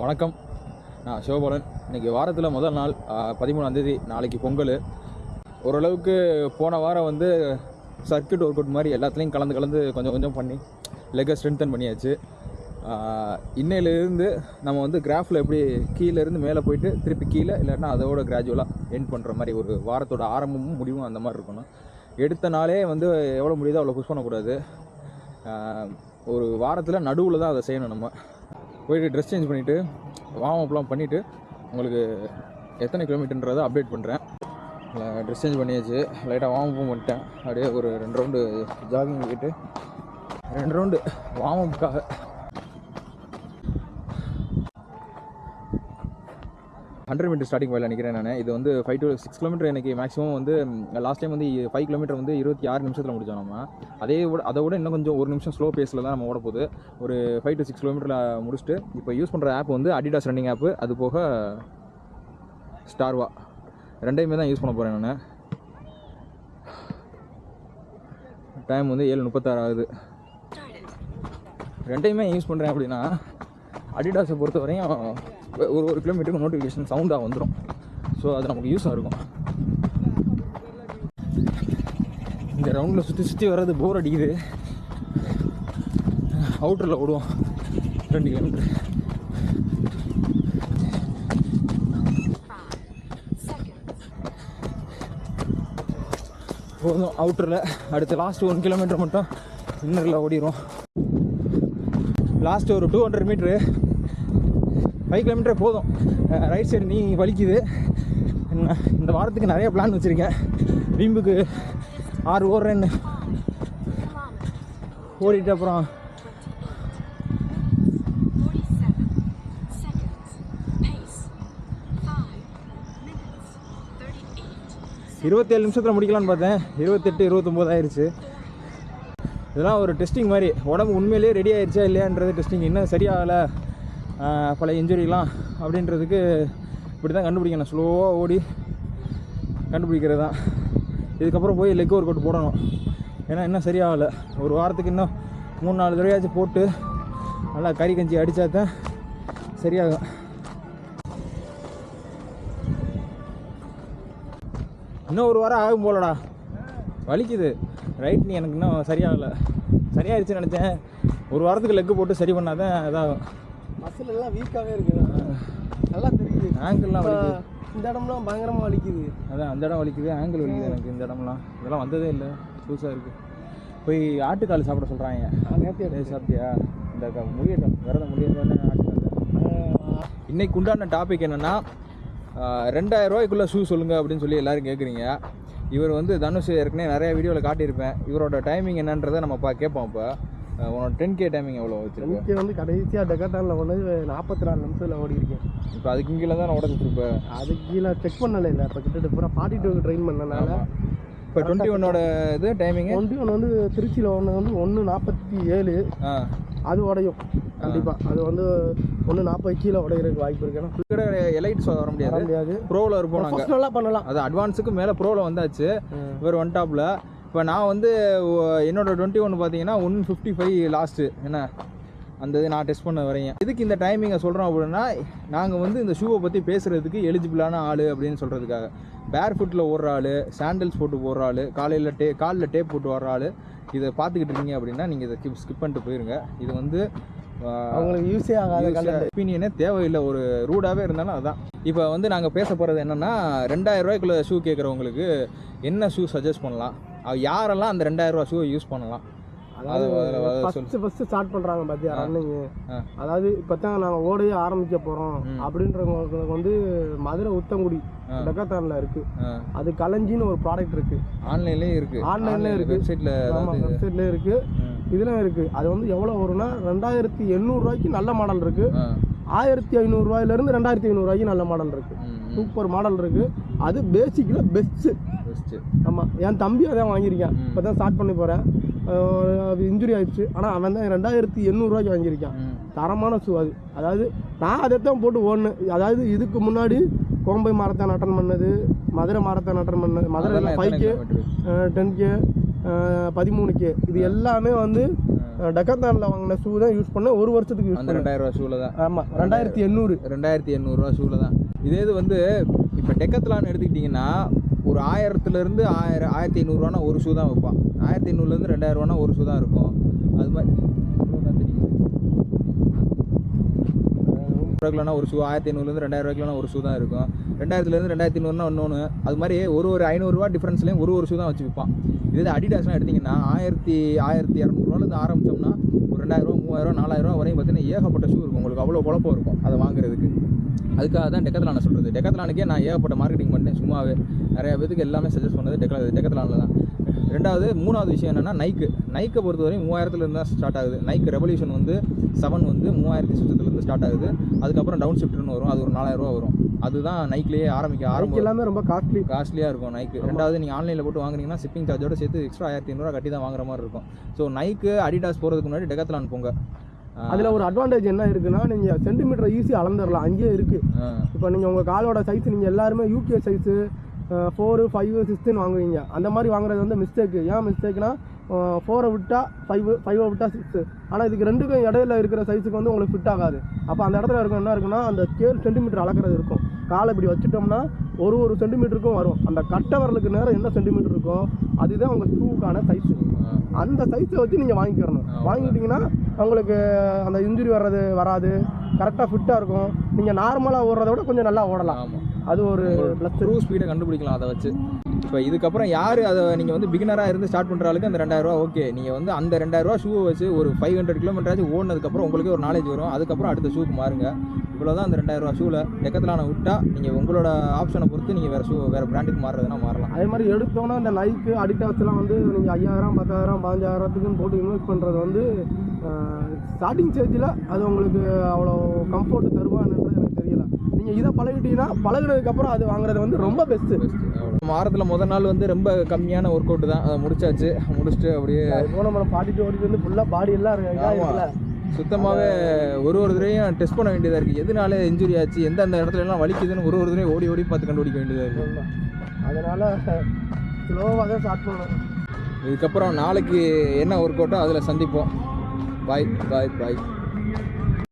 வணக்கம். நான் சிவபாலன். இன்னைக்கு வாரத்தில் முதல் நாள் பதிமூணாந்தேதி நாளைக்கு பொங்கல். ஓரளவுக்கு போன வாரம் வந்து சர்க்கியூட் ஒர்க் அவுட் மாதிரி எல்லாத்துலேயும் கலந்து கலந்து கொஞ்சம் கொஞ்சம் பண்ணி லெக்கை ஸ்ட்ரென்தன் பண்ணியாச்சு. இன்னையிலேருந்து நம்ம வந்து கிராஃபில் எப்படி கீழேருந்து மேலே போயிட்டு திருப்பி கீழே இல்லைன்னா அதோட கிராஜுவலாக எண்ட் பண்ணுற மாதிரி ஒரு வாரத்தோட ஆரம்பமும் முடிவும் அந்த மாதிரி இருக்கணும். எடுத்த நாளே வந்து எவ்வளோ முடியுதோ அவ்வளோ புஷ் பண்ணக்கூடாது. ஒரு வாரத்தில் நடுவில் தான் அதை செய்யணும் நம்ம. போயிட்டு ட்ரெஸ் சேஞ்ச் பண்ணிவிட்டு வார்ம் அப்லாம் பண்ணிவிட்டு உங்களுக்கு எத்தனை கிலோமீட்டர்ன்றதை அப்டேட் பண்ணுறேன் ட்ரெஸ் சேஞ்ச் பண்ணியாச்சு. லைட்டாக வார்ம் அப்பும் பண்ணிட்டேன். அப்படியே ஒரு ரெண்டு ரவுண்டு ஜாகிங் போயிட்டு ரெண்டு ரவுண்டு வார்ம் அப்புக்காக ஹண்ட்ரட் மீட்டர் ஸ்டார்டிங் பாயில் நினைக்கிறேன் நான். இது வந்து ஃபைவ் டு சிக்ஸ் கிலோமீட்டர் எனக்கு மேக்ஸிமம் வந்து லாஸ்ட் டைம் வந்து ஃபைவ் கிலோமீட்டர் வந்து இருபத்தி ஆறு நிமிஷத்தில் முடிச்சோம் நம்ம. அதே விட அதை விட இன்னும் கொஞ்சம் ஒரு நிமிஷம் ஸ்லோ பேஸில் தான் நம்ம ஓட போகுது ஒரு ஃபைவ் டு சிக்ஸ் கிலோமீட்டரில் முடிச்சுட்டு இப்போ யூஸ் பண்ணுற ஆப் வந்து அடிடாஸ் ரன்னிங் ஆப்பு அது போக ஸ்டார்வா ரெண்டையுமே தான் யூஸ் பண்ண போகிறேன் நான். டைம் வந்து ஏழு முப்பத்தாறு ஆகுது. ரெண்டையுமே யூஸ் பண்ணுறேன் அப்படின்னா அடிடாஸை பொறுத்த வரையும் ஒரு ஒரு கிலோமீட்டருக்கு நோட்டிஃபிகேஷன் சவுண்டாக வந்துடும் ஸோ அது நமக்கு யூஸாக இருக்கும். இந்த ரவுண்டில் சுற்றி சுற்றி வர்றது போர் அடிக்குது. அவுட்டரில் ஓடுவோம். ரெண்டு கிலோமீட்டர் போதும் அவுட்டரில் அடுத்து லாஸ்ட் ஒன் கிலோமீட்டர் மட்டும் இன்னரில் ஓடிடுவோம் லாஸ்ட்டு ஒரு two hundred metre five kilometre போதும். ரைட் சைடு நீ வலிக்குது. என்ன இந்த வாரத்துக்கு நிறைய பிளான் வச்சுருக்கேன். வீம்புக்கு ஆறு ஓடுறேன்னு. ஓடிட்டு அப்புறம் இருபத்தேழு நிமிஷத்தில் முடிக்கலான்னு பார்த்தேன். இருபத்தெட்டு இருபத்தொம்போது ஆயிடுச்சு இதெல்லாம் ஒரு டெஸ்டிங் மாதிரி. உடம்பு உண்மையிலேயே ரெடி ஆயிடுச்சா இல்லையான்றது டெஸ்டிங் இன்னும் சரியாகலை பல இன்ஜுரிலாம் அப்படின்றதுக்கு இப்படி தான் கண்டுபிடிக்கணும். ஸ்லோவாக ஓடி கண்டுபிடிக்கிறது தான் இதுக்கப்புறம் போய் லெக் ஒர்க் அவுட் போடணும். ஏன்னா இன்னும் சரியாகலை. ஒரு வாரத்துக்கு இன்னும் மூணு நாலு தடவையாச்சும் போட்டு நல்லா கறி கஞ்சி அடித்தா தான் சரியாகும். இன்னும் ஒரு வாரம் ஆகும் போலடா. வலிக்குது. ரைட் நீ எனக்கு இன்னும் சரியாகலை. சரியாயிடுச்சுன்னு நினச்சேன். ஒரு வாரத்துக்கு லெக்கு போட்டு சரி பண்ணாதான் இதாகும். மசில் எல்லாம் வீக்காகவே இருக்குது நல்லா தெரியுது. ஆங்கிள்லாம் வலிக்குது. இந்த இடம்லாம் பயங்கரமா வலிக்குது. அதான் அந்த இடம் வலிக்குது. ஆங்கிள் வலிக்குது எனக்கு இந்த இடம்லாம். இதெல்லாம் வந்ததே இல்லை. புதுசாக இருக்குது போய் ஆட்டுக்கால் சாப்பிட சொல்கிறாங்க நேற்று டேய் சாப்பிட்டியா? இந்த முடியட்டும் விரதம் முடியட்டோன்னே ஆட்டுக்கால். இன்னைக்கு உண்டான டாபிக் என்னென்னா ரெண்டாயிரம் ரூபாய்க்குள்ளே ஷூ சொல்லுங்கள் அப்படின்னு சொல்லி எல்லாரும் கேட்குறீங்க இவர் வந்து தனுஷ் ஏற்கனவே நிறைய வீடியோவில் காட்டியிருப்பேன். இவரோட டைமிங் என்னன்றதை நம்ம பா கேட்போம் இப்போ. உன்னோட டென் கே டைமிங் எவ்வளோ வச்சுருக்கு? எனக்கு வந்து கடைசியாக டெக்காட்டானில் கொண்டு நாற்பத்தி நாலு நிமிஷத்தில் ஓடி இருக்கேன் இப்போ அதுக்கு கீழே தான் உடச்சிட்டு இருப்பேன் அதுக்கு கீழே செக் பண்ணல இல்லை இப்போ கிட்ட பூரா ஃபார்ட்டி டூக்கு ட்ரெயின் பண்ணனால. இப்போ டுவெண்ட்டி ஒன்னோட இது டைமிங்கு ஒன்று ஒன்று வந்து திருச்சியில் ஒன்று வந்து ஒன்று நாற்பத்தி ஏழு. அது உடையும். கண்டிப்பாக அது வந்து ஒன்று நாற்பது கீழே உடையிறதுக்கு வாய்ப்பு இருக்கு. ஏன்னா கூட எலைட் வர முடியாது. முடியாது. ப்ரோவில் இருப்போம் நாங்கள் ப்ரொஃபஷனலாக பண்ணலாம். அது அட்வான்ஸுக்கு மேலே ப்ரோவில் வந்தாச்சு. இவர் ஒன் டாப்பில் இப்போ நான் வந்து ஒ- என்னோட டுவெண்ட்டி ஒன் பார்த்தீங்கன்னா ஒன் ஃபிஃப்டி ஃபைவ் லாஸ்ட்டு என்ன? அந்த இது நான் டெஸ்ட் பண்ண வரையும் இதுக்கு இந்த டைமிங்கை சொல்கிறோம் அப்படின்னா நாங்கள் வந்து இந்த ஷூவை பற்றி பேசுகிறதுக்கு எலிஜிபிளான ஆள் அப்படின்னு சொல்கிறதுக்காக பேர் ஃபுட்டில் ஓடுற ஆள் சாண்டல்ஸ் போட்டு போடுற ஆள் காலையில் டே காலில் டேப் போட்டு வர்ற ஆள் இதை பார்த்துக்கிட்டு இருக்கீங்க அப்படின்னா நீங்கள் இதை ஸ்கிப் ஸ்கிப் பண்ணிட்டு போயிருங்க. இது வந்து அவங்களுக்கு யூஸே ஆகாத ஒப்பீனியனே தேவையில்லை ஒரு ரூடாகவே இருந்தாலும் அதுதான் இப்போ வந்து நாங்கள் பேச போகிறது என்னென்னா ரெண்டாயிரம் ரூபாய்க்குள்ள ஷூ கேட்குறவங்களுக்கு என்ன ஷூ சஜஸ்ட் பண்ணலாம்? யாரெல்லாம் அந்த ரெண்டாயிரம் ரூபா ஷூவை யூஸ் பண்ணலாம். ஃபஸ்ட்டு ஃபஸ்ட்டு ஸ்டார்ட் பண்ணுறாங்க பார்த்தியா ரன்னிங்கு. அதாவது இப்போ தான் நாங்கள் ஓடையே ஆரம்பிக்க போகிறோம் அப்படின்றவங்களுக்கு வந்து மதுரை உத்தங்குடி டெக்காத்தானில் இருக்குது. அது கலஞ்சின்னு ஒரு ப்ராடக்ட் இருக்குது ஆன்லைன்லேயும் இருக்குது ஆன்லைன்லயும் இருக்கு. வெப்சைட்டில் ஆமாம் அதாவது வெப்சைட்லேயே இருக்குது ம். இதில் இருக்குது அது வந்து எவ்வளோ வரும்னா ரெண்டாயிரத்தி எண்ணூறுரூவாய்க்கு நல்ல மாடல் இருக்குது. ஆயிரத்தி ஐநூறுரூவாயிலேருந்து ரெண்டாயிரத்தி ஐநூறுரூவாய்க்கு நல்ல மாடல் இருக்குது. சூப்பர் மாடல் இருக்குது அது பேசிக்கில் பெஸ்ட்டு பெஸ்ட்டு ஆமாம் என் தம்பி அதான் வாங்கியிருக்கான். இப்போ தான் ஸ்டார்ட் பண்ணி போகிறேன் அது இன்ஜுரி ஆயிடுச்சு. ஆனால் அவன் தான் ரெண்டாயிரத்தி எண்ணூறுரூவாய்க்கு வாங்கியிருக்கான். தரமான ஷூ அது. அதாவது நான் அதை தான் போட்டு ஓடினேன். அதாவது இதுக்கு முன்னாடி கோம்பை மாரத்தான் அட்டன் பண்ணது மதுரை மாரத்தான் அட்டன் பண்ணது மதுரை அதெல்லாம் ஃபைவ் கே? டென் கே பதிமூணு கே இது எல்லாமே வந்து டெக்கத்தானில் வாங்கின ஷூ தான் யூஸ் பண்ணேன். ஒரு வருஷத்துக்கு யூஸ் பண்ணேன். ரெண்டாயிரம் ரூபா ஷூவில் தான். ஆமாம் ரெண்டாயிரத்தி எண்ணூறு. ரெண்டாயிரத்தி எண்ணூறுரூவா ஷூவில் தான். இதே இது வந்து இப்போ டெக்கத்லான்னு எடுத்துக்கிட்டிங்கன்னா ஒரு ஆயிரத்துலேருந்து ஆயிரம் ஆயிரத்தி ஐநூறுரூவானா ஒரு ஷூ தான் வைப்பான். ஆயிரத்தி ஐநூறுலேருந்து ரெண்டாயிரரூவானா ஒரு ஷூ தான் இருக்கும். அது மாதிரி ரூபாய்க்குலனா ஒரு ஷூ ஆயிரத்தி ஐநூறுலேருந்து ரெண்டாயிரம் ரூபாய்க்குலனா ஒரு ஷூ தான் இருக்கும். ரெண்டாயிரத்துலேருந்து ரெண்டாயிரத்தி ஐநூறுனா இன்னொன்று அது மாதிரி ஒரு ஒரு ஐநூறுரூவா டிஃப்ரென்ஸ்லேயும் ஒரு ஒரு ஷூ தான் வச்சு விற்பான் இதே அடிடாஸ்லாம் எடுத்திங்கன்னா ஆயிரத்தி ஆயிரத்தி இரநூறுவாலேருந்து ஆரம்பித்தோம்னா ஒரு ரெண்டாயிரூவா மூவாயிரம் நாலாயிரரூவா வரையும் பார்த்தீங்கன்னா ஏகப்பட்ட ஷூ இருக்கும். உங்களுக்கு அவ்வளோ குழப்பம் இருக்கும் அதை வாங்குறதுக்கு. அதுக்காக தான் டெக்கத்லானை சொல்கிறது டெக்கத்லானுக்கே நான் ஏகப்பட்ட மார்க்கெட்டிங் பண்ணேன் சும்மாவே நிறைய பேருக்கு எல்லாமே சஜஸ்ட் பண்ணது டெக்க டெக்கத்லானில் தான். ரெண்டாவது மூணாவது விஷயம் என்னென்னா நைக்கு நைக்கை பொறுத்தவரையும் மூவாயிரத்துலேருந்து தான் ஸ்டார்ட் ஆகுது. நைக் ரெவல்யூஷன் வந்து செவன் வந்து மூவாயிரத்தி சுற்றத்துலேருந்து ஸ்டார்ட் ஆகுது. அதுக்கப்புறம் டவுன் ஷிஃப்ட்னு வரும். அது ஒரு நாலாயிரரூவா வரும். அதுதான் நைக்லேயே ஆரம்பிக்க ஆரம்பம். எல்லாமே ரொம்ப காஸ்ட்லி காஸ்ட்லியாக இருக்கும் நைக்கு ரெண்டாவது நீங்கள் ஆன்லைனில் போட்டு வாங்குனீங்கன்னா ஷிப்பிங் சார்ஜோட சேர்த்து எக்ஸ்ட்ரா ஆயிரத்தி ஐநூறுரூவா கட்டி தான் வாங்குற மாதிரி இருக்கும். ஸோ நைக்கு அடிடாஸ் போகிறதுக்கு முன்னாடி டெக்கத்லான் போங்க. அதில் ஒரு அட்வான்டேஜ் என்ன இருக்குன்னா நீங்கள் சென்டிமீட்டர் ஈஸியாக அளந்துடலாம் அங்கேயே இருக்குது இப்போ நீங்கள் உங்கள் காலோட சைஸ் நீங்கள் எல்லாருமே யூகே சைஸு ஃபோரு ஃபைவ் சிக்ஸ்த்துன்னு வாங்குவீங்க. அந்த மாதிரி வாங்குறது வந்து மிஸ்டேக்கு ஏன் மிஸ்டேக்னா ஃபோரை விட்டா ஃபைவ் ஃபைவை விட்டா சிக்ஸு ஆனால் இதுக்கு ரெண்டுக்கும் இடையில இருக்கிற சைஸுக்கு வந்து உங்களுக்கு ஃபிட் ஆகாது. அப்போ அந்த இடத்துல இருக்கும் என்ன இருக்குன்னா அந்த ஸ்கேல் சென்டிமீட்டர் அளக்கிறது இருக்கும். காலை இப்படி வச்சுட்டோம்னா ஒரு ஒரு சென்டிமீட்டருக்கும் வரும். அந்த கட்டை வரலுக்கு நேரம் என்ன சென்டிமீட்டர் இருக்கோ அதுதான் உங்கள் ஷூக்கான சைஸு. அந்த சைஸை வச்சு நீங்கள் வாங்கிக்கிறணும். ஆ, வாங்கிட்டீங்கன்னா உங்களுக்கு அந்த இன்ஜுரி வர்றது வராது. கரெக்டாக ஃபிட்டாக இருக்கும். நீங்கள் நார்மலாக ஓடுறத விட கொஞ்சம் நல்லா ஓடலாம். ஆமாம் அது ஒரு ப்ளஸ் ட்ரூ ஸ்பீடை கண்டுபிடிக்கலாம் அதை வச்சு. இப்போ இதுக்கப்புறம் யார் அதை நீங்கள் வந்து பிகினராக இருந்து ஸ்டார்ட் பண்ணுற ஆளுக்கு அந்த ரெண்டாயிரரூவா ஓகே நீங்கள் வந்து அந்த ரெண்டாயிரரூவா ஷூவை வச்சு ஒரு ஃபைவ் ஹண்ட்ரட் கிலோமீட்டராச்சும் ஓடினதுக்கப்புறம் உங்களுக்கு ஒரு நாலேஜ் வரும். அதுக்கப்புறம் அடுத்த ஷூக்கு மாறுங்க. இவ்வளோ தான் அந்த ரெண்டாயிரரூவா ஷூவில் டெக்கத்திலான விட்டா நீங்கள் உங்களோட ஆப்ஷனை பொறுத்து நீங்கள் வேறு ஷூ வேறு பிராண்டுக்கு மாறுறதுனா மாறலாம். அதே மாதிரி எடுத்தோன்னா இந்த நைக்கு அடிடாஸ்லாம் வந்து நீங்கள் ஐயாயிரம் பத்தாயிரம் பதினஞ்சாயிரத்துக்குன்னு போட்டு இன்வெஸ்ட் பண்ணுறது வந்து ஸ்டார்டிங் ஸ்டேஜில் அது உங்களுக்கு அவ்வளோ கம்ஃபர்ட் தருமான்றது நீங்கள் இதை பழகிட்டீங்கன்னா பழகுனதுக்கப்புறம் அது வாங்குறது வந்து ரொம்ப பெஸ்ட்டு வாரத்தில் முதல் நாள் வந்து ரொம்ப கம்மியான ஒர்க் அவுட் தான். அதை முடிச்சாச்சு. முடிச்சுட்டு அப்படியே இப்போ நம்ம ஃபார்ட்டி டூ ஓடிட்டு வந்து ஃபுல்லாக பாடி எல்லாம். இருக்குல்ல. சுத்தமாகவே ஒரு ஒரு தடவையும் டெஸ்ட் பண்ண வேண்டியதாக இருக்குது எதனால இன்ஜுரி ஆச்சு எந்தெந்த இடத்துல எல்லாம் வலிக்குதுன்னு ஒரு ஒரு தடவையும் ஓடி ஓடி பார்த்து கண்டுபிடிக்க வேண்டியதாக இருக்குது அதனால் ஸ்லோவாக தான் ஸ்டார்ட் பண்ணணும். இதுக்கப்புறம் நாளைக்கு என்ன ஒர்க் அவுட்டோ அதில் சந்திப்போம். பாய் பாய் பாய்